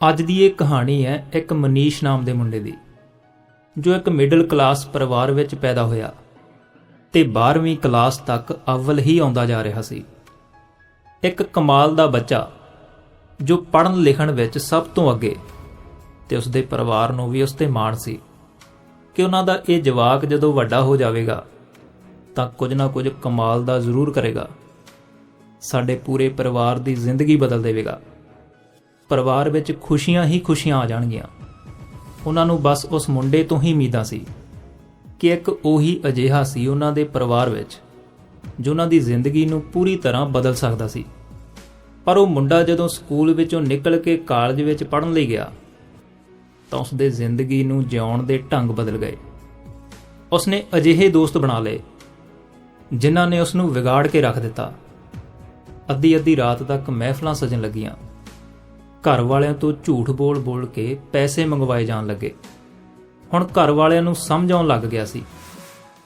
ਅੱਜ ਦੀ ਇਹ ਕਹਾਣੀ ਹੈ ਇੱਕ ਮਨੀਸ਼ ਨਾਮ ਦੇ ਮੁੰਡੇ ਦੀ, ਜੋ ਇੱਕ ਮਿਡਲ ਕਲਾਸ ਪਰਿਵਾਰ ਵਿੱਚ ਪੈਦਾ ਹੋਇਆ ਤੇ 12ਵੀਂ ਕਲਾਸ ਤੱਕ ਅਵਲ ਹੀ ਆਉਂਦਾ ਜਾ ਰਿਹਾ ਸੀ। ਇੱਕ ਕਮਾਲ ਦਾ ਬੱਚਾ ਜੋ ਪੜ੍ਹਨ ਲਿਖਣ ਵਿੱਚ ਸਭ ਤੋਂ ਅੱਗੇ ਤੇ ਉਸਦੇ ਪਰਿਵਾਰ ਨੂੰ ਵੀ ਉਸ ਤੇ ਮਾਣ ਸੀ ਕਿ ਉਹਨਾਂ ਦਾ ਇਹ ਜਵਾਕ ਜਦੋਂ ਵੱਡਾ ਹੋ ਜਾਵੇਗਾ ਤਾਂ ਕੁਝ ਨਾ ਕੁਝ ਕਮਾਲ ਦਾ ਜ਼ਰੂਰ ਕਰੇਗਾ। ਸਾਡੇ ਪੂਰੇ ਪਰਿਵਾਰ ਦੀ ਜ਼ਿੰਦਗੀ ਬਦਲ ਦੇਵੇਗਾ। ਪਰਿਵਾਰ ਵਿੱਚ ਖੁਸ਼ੀਆਂ ਹੀ ਖੁਸ਼ੀਆਂ ਆ ਜਾਣਗੀਆਂ। ਉਹਨਾਂ ਨੂੰ ਬਸ ਉਸ ਮੁੰਡੇ ਤੋਂ ਹੀ ਉਮੀਦਾਂ ਸੀ ਕਿ ਇੱਕ ਉਹੀ ਅਜਿਹਾ ਸੀ ਉਹਨਾਂ ਦੇ ਪਰਿਵਾਰ ਵਿੱਚ, ਜੋ ਉਹਨਾਂ ਦੀ ਜ਼ਿੰਦਗੀ ਨੂੰ ਪੂਰੀ ਤਰ੍ਹਾਂ ਬਦਲ ਸਕਦਾ ਸੀ। ਪਰ ਉਹ ਮੁੰਡਾ ਜਦੋਂ ਸਕੂਲ ਵਿੱਚੋਂ ਨਿਕਲ ਕੇ ਕਾਲਜ ਵਿੱਚ ਪੜ੍ਹਨ ਲਈ ਗਿਆ, ਤਾਂ ਉਸ ਦੇ ਜ਼ਿੰਦਗੀ ਨੂੰ ਜਿਉਣ ਦੇ ਢੰਗ ਬਦਲ ਗਏ। ਉਸਨੇ ਅਜਿਹੇ ਦੋਸਤ ਬਣਾ ਲਏ, ਜਿਨ੍ਹਾਂ ਨੇ ਉਸ ਨੂੰ ਵਿਗਾੜ ਕੇ ਰੱਖ ਦਿੱਤਾ। ਅੱਧੀ ਅੱਧੀ ਰਾਤ ਤੱਕ ਮਹਿਫਲਾਂ ਸਜਣ ਲੱਗੀਆਂ। ਘਰ ਵਾਲਿਆਂ ਤੋਂ ਝੂਠ ਬੋਲ-ਬੋਲ ਕੇ ਪੈਸੇ ਮੰਗਵਾਏ ਜਾਣ ਲੱਗੇ। ਹੁਣ ਘਰ ਵਾਲਿਆਂ ਨੂੰ ਸਮਝ ਆਉਣ ਲੱਗ ਗਿਆ ਸੀ।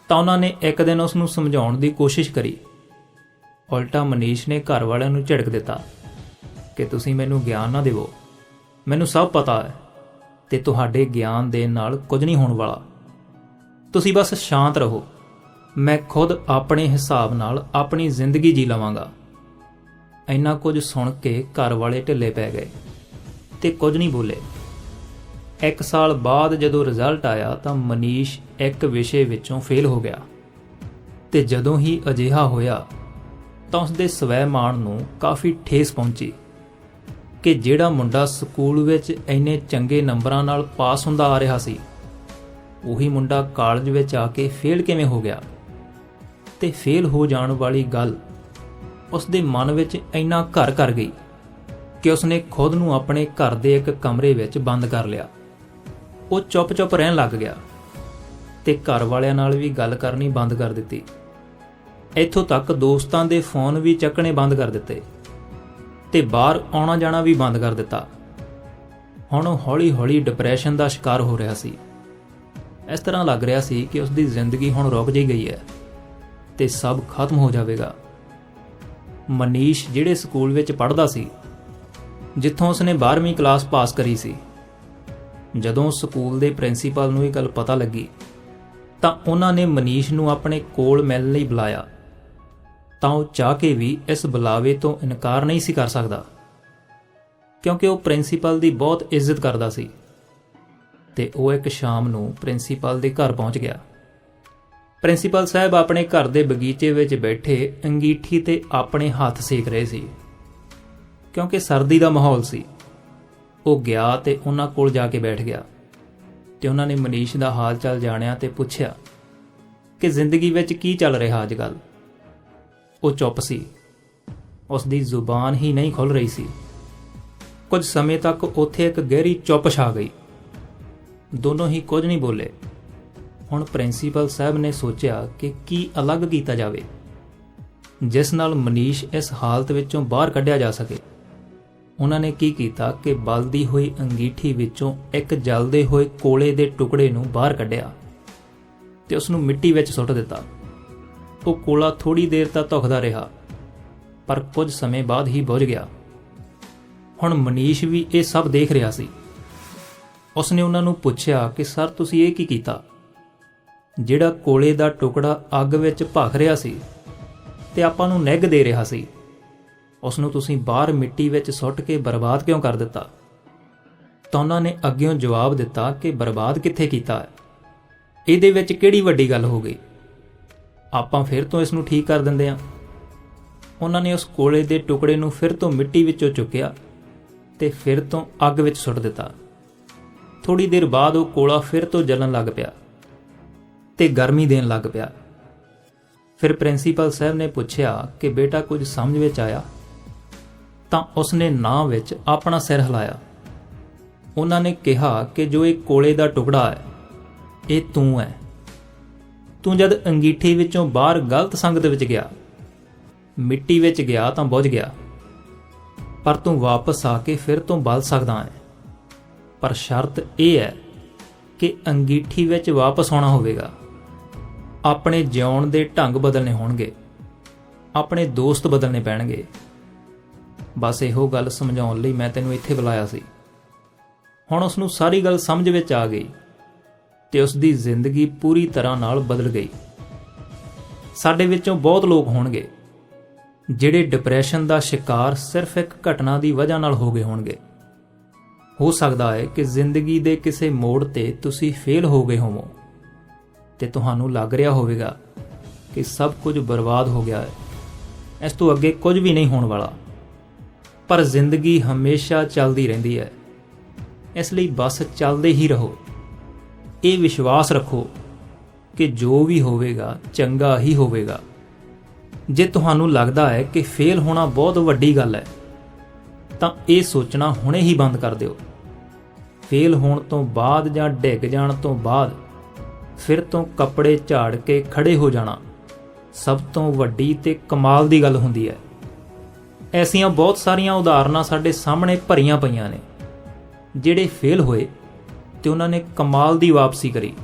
ਤਾਂ ਉਹਨਾਂ ਨੇ ਇੱਕ ਦਿਨ ਉਸ ਨੂੰ ਸਮਝਾਉਣ ਦੀ ਕੋਸ਼ਿਸ਼ ਕਰੀ। ਉਲਟਾ ਮਨੀਸ਼ ਨੇ ਘਰ ਵਾਲਿਆਂ ਨੂੰ ਝਿੜਕ ਦਿੱਤਾ। ਕਿ ਤੁਸੀਂ ਮੈਨੂੰ ਗਿਆਨ ਨਾ ਦਿਵੋ। ਮੈਨੂੰ ਸਭ ਪਤਾ ਹੈ ਤੇ ਤੁਹਾਡੇ ਗਿਆਨ ਦੇ ਨਾਲ ਕੁਝ ਨਹੀਂ ਹੋਣ ਵਾਲਾ। ਤੁਸੀਂ ਬਸ ਸ਼ਾਂਤ ਰਹੋ। ਮੈਂ ਖੁਦ ਆਪਣੇ ਹਿਸਾਬ ਨਾਲ ਆਪਣੀ ਜ਼ਿੰਦਗੀ ਜੀ ਲਵਾਂਗਾ। ਇੰਨਾ ਕੁਝ ਸੁਣ ਕੇ ਘਰ ਵਾਲੇ ਢਿੱਲੇ ਪੈ ਗਏ ਤੇ ਕੁਝ ਨਹੀਂ ਬੋਲੇ। ਇੱਕ ਸਾਲ ਬਾਅਦ ਜਦੋਂ ਰਿਜ਼ਲਟ ਆਇਆ ਤਾਂ ਮਨੀਸ਼ ਇੱਕ ਵਿਸ਼ੇ ਵਿੱਚੋਂ ਫੇਲ ਹੋ ਗਿਆ ਤੇ ਜਦੋਂ ਹੀ ਅਜਿਹਾ ਹੋਇਆ ਤਾਂ ਉਸ ਦੇ ਸਵੈ ਮਾਣ ਨੂੰ ਕਾਫੀ ਠੇਸ ਪਹੁੰਚੀ ਕਿ ਜਿਹੜਾ ਮੁੰਡਾ ਸਕੂਲ ਵਿੱਚ ਇੰਨੇ ਚੰਗੇ ਨੰਬਰਾਂ ਨਾਲ ਪਾਸ ਹੁੰਦਾ ਆ ਰਿਹਾ ਸੀ, ਉਹੀ ਮੁੰਡਾ ਕਾਲਜ ਵਿੱਚ ਆ ਕੇ ਫੇਲ ਕਿਵੇਂ ਹੋ ਗਿਆ? ਤੇ ਫੇਲ ਹੋ ਜਾਣ ਵਾਲੀ ਗੱਲ ਉਸ ਦੇ ਮਨ ਵਿੱਚ ਇੰਨਾ ਘਰ ਕਰ ਗਈ ਕਿ ਉਸਨੇ ਖੁਦ ਨੂੰ ਆਪਣੇ ਘਰ ਦੇ ਇੱਕ ਕਮਰੇ ਵਿੱਚ ਬੰਦ ਕਰ ਲਿਆ। ਉਹ ਚੁੱਪ-ਚੁੱਪ ਰਹਿਣ ਲੱਗ ਗਿਆ ਤੇ ਘਰ ਵਾਲਿਆਂ ਨਾਲ ਵੀ ਗੱਲ ਕਰਨੀ ਬੰਦ ਕਰ ਦਿੱਤੀ। ਇੱਥੋਂ ਤੱਕ ਦੋਸਤਾਂ ਦੇ ਫੋਨ ਵੀ ਚੱਕਣੇ ਬੰਦ ਕਰ ਦਿੱਤੇ ਤੇ ਬਾਹਰ ਆਉਣਾ ਜਾਣਾ ਵੀ ਬੰਦ ਕਰ ਦਿੱਤਾ। ਹੁਣ ਉਹ ਹੌਲੀ-ਹੌਲੀ ਡਿਪਰੈਸ਼ਨ ਦਾ ਸ਼ਿਕਾਰ ਹੋ ਰਿਹਾ ਸੀ। ਇਸ ਤਰ੍ਹਾਂ ਲੱਗ ਰਿਹਾ ਸੀ ਕਿ ਉਸ ਦੀ ਜ਼ਿੰਦਗੀ ਹੁਣ ਰੁਕ ਜਿਹੀ ਗਈ ਹੈ ਤੇ ਸਭ ਖਤਮ ਹੋ ਜਾਵੇਗਾ। ਮਨੀਸ਼ ਜਿਹੜੇ ਸਕੂਲ ਵਿੱਚ ਪੜ੍ਹਦਾ ਸੀ, ਜਿੱਥੋਂ ਉਸਨੇ 12ਵੀਂ ਕਲਾਸ ਪਾਸ ਕਰੀ ਸੀ। ਜਦੋਂ ਸਕੂਲ ਦੇ ਪ੍ਰਿੰਸੀਪਲ ਨੂੰ ਇਹ ਗੱਲ ਪਤਾ ਲੱਗੀ, ਤਾਂ ਉਹਨਾਂ ਨੇ ਮਨੀਸ਼ ਨੂੰ ਆਪਣੇ ਕੋਲ ਮਿਲਣ ਲਈ ਬੁਲਾਇਆ। ਤਾਂ ਉਹ ਚਾਹ ਕੇ ਵੀ ਇਸ ਬੁਲਾਵੇ ਤੋਂ ਇਨਕਾਰ ਨਹੀਂ ਸੀ ਕਰ ਸਕਦਾ, ਕਿਉਂਕਿ ਉਹ ਪ੍ਰਿੰਸੀਪਲ ਦੀ ਬਹੁਤ ਇੱਜ਼ਤ ਕਰਦਾ ਸੀ। ਤੇ ਉਹ ਇੱਕ ਸ਼ਾਮ ਨੂੰ ਪ੍ਰਿੰਸੀਪਲ ਦੇ ਘਰ ਪਹੁੰਚ ਗਿਆ। ਪ੍ਰਿੰਸੀਪਲ ਸਾਹਿਬ ਆਪਣੇ ਘਰ ਦੇ ਬਗੀਚੇ ਵਿੱਚ ਬੈਠੇ ਅੰਗੀਠੀ ਤੇ ਆਪਣੇ ਹੱਥ ਸੇਕ ਰਹੇ ਸੀ। ਕਿਉਂਕਿ ਸਰਦੀ ਦਾ ਮਾਹੌਲ ਸੀ। ਉਹ ਗਿਆ ਤੇ ਉਹਨਾਂ ਕੋਲ ਜਾ ਕੇ ਬੈਠ ਗਿਆ ਤੇ ਉਹਨਾਂ ਨੇ ਮਨੀਸ਼ ਦਾ ਹਾਲ ਚਾਲ ਜਾਣਿਆ ਤੇ ਪੁੱਛਿਆ ਕਿ ਜ਼ਿੰਦਗੀ ਵਿੱਚ ਕੀ ਚੱਲ ਰਿਹਾ ਅੱਜ ਕੱਲ ਉਹ ਚੁੱਪ ਸੀ। ਉਸ ਦੀ ਜ਼ੁਬਾਨ ਹੀ ਨਹੀਂ ਖੁੱਲ ਰਹੀ ਸੀ। ਕੁਝ ਸਮੇਂ ਤੱਕ ਉੱਥੇ ਇੱਕ ਗਹਿਰੀ ਚੁੱਪ ਛਾ ਗਈ। ਦੋਨੋਂ ਹੀ ਕੁਝ ਨਹੀਂ ਬੋਲੇ। ਹੁਣ ਪ੍ਰਿੰਸੀਪਲ ਸਾਹਿਬ ਨੇ ਸੋਚਿਆ ਕਿ ਕੀ ਅਲੱਗ ਕੀਤਾ ਜਾਵੇ, ਜਿਸ ਨਾਲ ਮਨੀਸ਼ ਇਸ ਹਾਲਤ ਵਿੱਚੋਂ ਬਾਹਰ ਕੱਢਿਆ ਜਾ ਸਕੇ। ਉਹਨਾਂ ਨੇ ਕੀ ਕੀਤਾ ਕਿ ਬਲਦੀ ਹੋਈ ਅੰਗੀਠੀ ਵਿੱਚੋਂ ਇੱਕ ਜਲਦੇ ਹੋਏ ਕੋਲੇ ਦੇ ਟੁਕੜੇ ਨੂੰ ਬਾਹਰ ਕੱਢਿਆ ਤੇ ਉਸ ਨੂੰ ਮਿੱਟੀ ਵਿੱਚ ਸੁੱਟ ਦਿੱਤਾ। ਉਹ ਕੋਲਾ ਥੋੜੀ ਦੇਰ ਤੱਕ ਧੁਖਦਾ ਰਿਹਾ, ਪਰ ਕੁਝ ਸਮੇਂ ਬਾਅਦ ਹੀ ਬੁਝ ਗਿਆ। ਹੁਣ ਮਨੀਸ਼ ਵੀ ਇਹ ਸਭ ਦੇਖ ਰਿਹਾ ਸੀ। ਉਸਨੇ ਉਹਨਾਂ ਨੂੰ ਪੁੱਛਿਆ ਕਿ, ਸਰ, ਤੁਸੀਂ ਇਹ ਕੀ ਕੀਤਾ? ਜਿਹੜਾ ਕੋਲੇ ਦਾ ਟੁਕੜਾ ਅੱਗ ਵਿੱਚ ਭਖ ਰਿਹਾ ਸੀ ਤੇ ਆਪਾਂ ਨੂੰ ਨਿੱਘ ਦੇ ਰਿਹਾ ਸੀ। ਉਸ ਨੂੰ ਤੁਸੀਂ ਬਾਹਰ ਮਿੱਟੀ ਵਿੱਚ ਸੁੱਟ ਕੇ ਬਰਬਾਦ ਕਿਉਂ ਕਰ ਦਿੱਤਾ? ਤਾਂ ਉਹਨਾਂ ਨੇ ਅੱਗਿਓਂ ਜਵਾਬ ਦਿੱਤਾ ਕਿ ਬਰਬਾਦ ਕਿੱਥੇ ਕੀਤਾ ਹੈ? ਇਹਦੇ ਵਿੱਚ ਕਿਹੜੀ ਵੱਡੀ ਗੱਲ ਹੋ ਗਈ? ਆਪਾਂ ਫਿਰ ਤੋਂ ਇਸ ਨੂੰ ਠੀਕ ਕਰ ਦਿੰਦੇ ਹਾਂ। ਉਹਨਾਂ ਨੇ ਉਸ ਕੋਲੇ ਦੇ ਟੁਕੜੇ ਨੂੰ ਫਿਰ ਤੋਂ ਮਿੱਟੀ ਵਿੱਚੋਂ ਚੁੱਕਿਆ ਤੇ ਫਿਰ ਤੋਂ ਅੱਗ ਵਿੱਚ ਸੁੱਟ ਦਿੱਤਾ। ਥੋੜੀ ਦੇਰ ਬਾਅਦ ਉਹ ਕੋਲਾ ਫਿਰ ਤੋਂ ਜਲਣ ਲੱਗ ਪਿਆ। ਤੇ ਗਰਮੀ ਦੇਣ ਲੱਗ ਪਿਆ। ਫਿਰ ਪ੍ਰਿੰਸੀਪਲ ਸਾਹਿਬ ਨੇ ਪੁੱਛਿਆ ਕਿ ਬੇਟਾ ਕੁਝ ਸਮਝ ਵਿੱਚ ਆਇਆ? ਤਾਂ ਉਸਨੇ ਨਾਂ ਵਿੱਚ ਆਪਣਾ ਸਿਰ ਹਿਲਾਇਆ। ਉਹਨਾਂ ਨੇ ਕਿਹਾ ਕਿ ਜੋ ਇਹ ਕੋਲੇ ਦਾ ਟੁਕੜਾ ਹੈ, ਇਹ ਤੂੰ ਹੈ। ਤੂੰ ਜਦ ਅੰਗੀਠੀ ਵਿੱਚੋਂ ਬਾਹਰ ਗਲਤ ਸੰਗਤ ਵਿੱਚ ਗਿਆ, ਮਿੱਟੀ ਵਿੱਚ ਗਿਆ ਤਾਂ ਬੁੱਝ ਗਿਆ। ਪਰ ਤੂੰ ਵਾਪਸ ਆ ਕੇ ਫਿਰ ਤੋਂ ਬਲ ਸਕਦਾ ਹੈ। ਪਰ ਸ਼ਰਤ ਇਹ ਹੈ ਕਿ ਅੰਗੀਠੀ ਵਿੱਚ ਵਾਪਸ ਆਉਣਾ ਹੋਵੇਗਾ। ਆਪਣੇ ਜਿਉਣ ਦੇ ਢੰਗ ਬਦਲਨੇ ਹੋਣਗੇ। ਆਪਣੇ ਦੋਸਤ ਬਦਲਨੇ ਪੈਣਗੇ। ਬਸ ਇਹੋ ਗੱਲ ਸਮਝਾਉਣ ਲਈ ਮੈਂ ਤੈਨੂੰ ਇੱਥੇ ਬੁਲਾਇਆ ਸੀ। ਹੁਣ ਉਸ ਨੂੰ ਸਾਰੀ ਗੱਲ ਸਮਝ ਵਿੱਚ ਆ ਗਈ ਤੇ ਉਸ ਦੀ ਜ਼ਿੰਦਗੀ ਪੂਰੀ ਤਰ੍ਹਾਂ ਨਾਲ ਬਦਲ ਗਈ। ਸਾਡੇ ਵਿੱਚੋਂ ਬਹੁਤ ਲੋਕ ਹੋਣਗੇ, ਜਿਹੜੇ ਡਿਪਰੈਸ਼ਨ ਦਾ ਸ਼ਿਕਾਰ ਸਿਰਫ ਇੱਕ ਘਟਨਾ ਦੀ ਵਜ੍ਹਾ ਨਾਲ ਹੋ ਗਏ ਹੋਣਗੇ। ਹੋ ਸਕਦਾ ਹੈ ਕਿ ਜ਼ਿੰਦਗੀ ਦੇ ਕਿਸੇ ਮੋੜ ਤੇ ਤੁਸੀਂ ਫੇਲ ਹੋ ਗਏ ਹੋਵੋ। ਤੇ ਤੁਹਾਨੂੰ ਲੱਗ ਰਿਹਾ ਹੋਵੇਗਾ ਕਿ ਸਭ ਕੁਝ ਬਰਬਾਦ ਹੋ ਗਿਆ ਹੈ। ਇਸ ਤੋਂ ਅੱਗੇ ਕੁਝ ਵੀ ਨਹੀਂ ਹੋਣ ਵਾਲਾ। ਪਰ ਜ਼ਿੰਦਗੀ ਹਮੇਸ਼ਾ ਚੱਲਦੀ ਰਹਿੰਦੀ ਹੈ। ਇਸ ਲਈ ਬਸ ਚੱਲਦੇ ਹੀ ਰਹੋ। ਇਹ ਵਿਸ਼ਵਾਸ ਰੱਖੋ ਕਿ ਜੋ ਵੀ ਹੋਵੇਗਾ, ਚੰਗਾ ਹੀ ਹੋਵੇਗਾ। ਜੇ ਤੁਹਾਨੂੰ ਲੱਗਦਾ ਹੈ ਕਿ ਫੇਲ ਹੋਣਾ ਬਹੁਤ ਵੱਡੀ ਗੱਲ ਹੈ, ਤਾਂ ਇਹ ਸੋਚਣਾ ਹੁਣੇ ਹੀ ਬੰਦ ਕਰ ਦਿਓ। ਫੇਲ ਹੋਣ ਤੋਂ ਬਾਅਦ ਜਾਂ ਡਿੱਗ ਜਾਣ ਤੋਂ ਬਾਅਦ ਫਿਰ ਤੋਂ ਕੱਪੜੇ ਝਾੜ ਕੇ ਖੜੇ ਹੋ ਜਾਣਾ ਸਭ ਤੋਂ ਵੱਡੀ ਤੇ ਕਮਾਲ ਦੀ ਗੱਲ ਹੁੰਦੀ ਹੈ। ਐਸੀਆਂ ਬਹੁਤ ਸਾਰੀਆਂ ਉਦਾਹਰਨਾਂ ਸਾਡੇ ਸਾਹਮਣੇ ਭਰੀਆਂ ਪਈਆਂ ਨੇ। ਜਿਹੜੇ ਫੇਲ ਹੋਏ ਤੇ ਉਹਨਾਂ ਨੇ ਕਮਾਲ ਦੀ ਵਾਪਸੀ ਕਰੀ।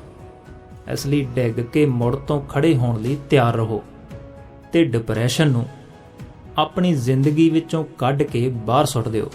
ਇਸ ਲਈ ਡਿੱਗ ਕੇ ਮੁੜ ਤੋਂ ਖੜੇ ਹੋਣ ਲਈ ਤਿਆਰ ਰਹੋ ਤੇ ਡਿਪਰੈਸ਼ਨ ਨੂੰ ਆਪਣੀ ਜ਼ਿੰਦਗੀ ਵਿੱਚੋਂ ਕੱਢ ਕੇ ਬਾਹਰ ਸੁੱਟ ਦਿਓ।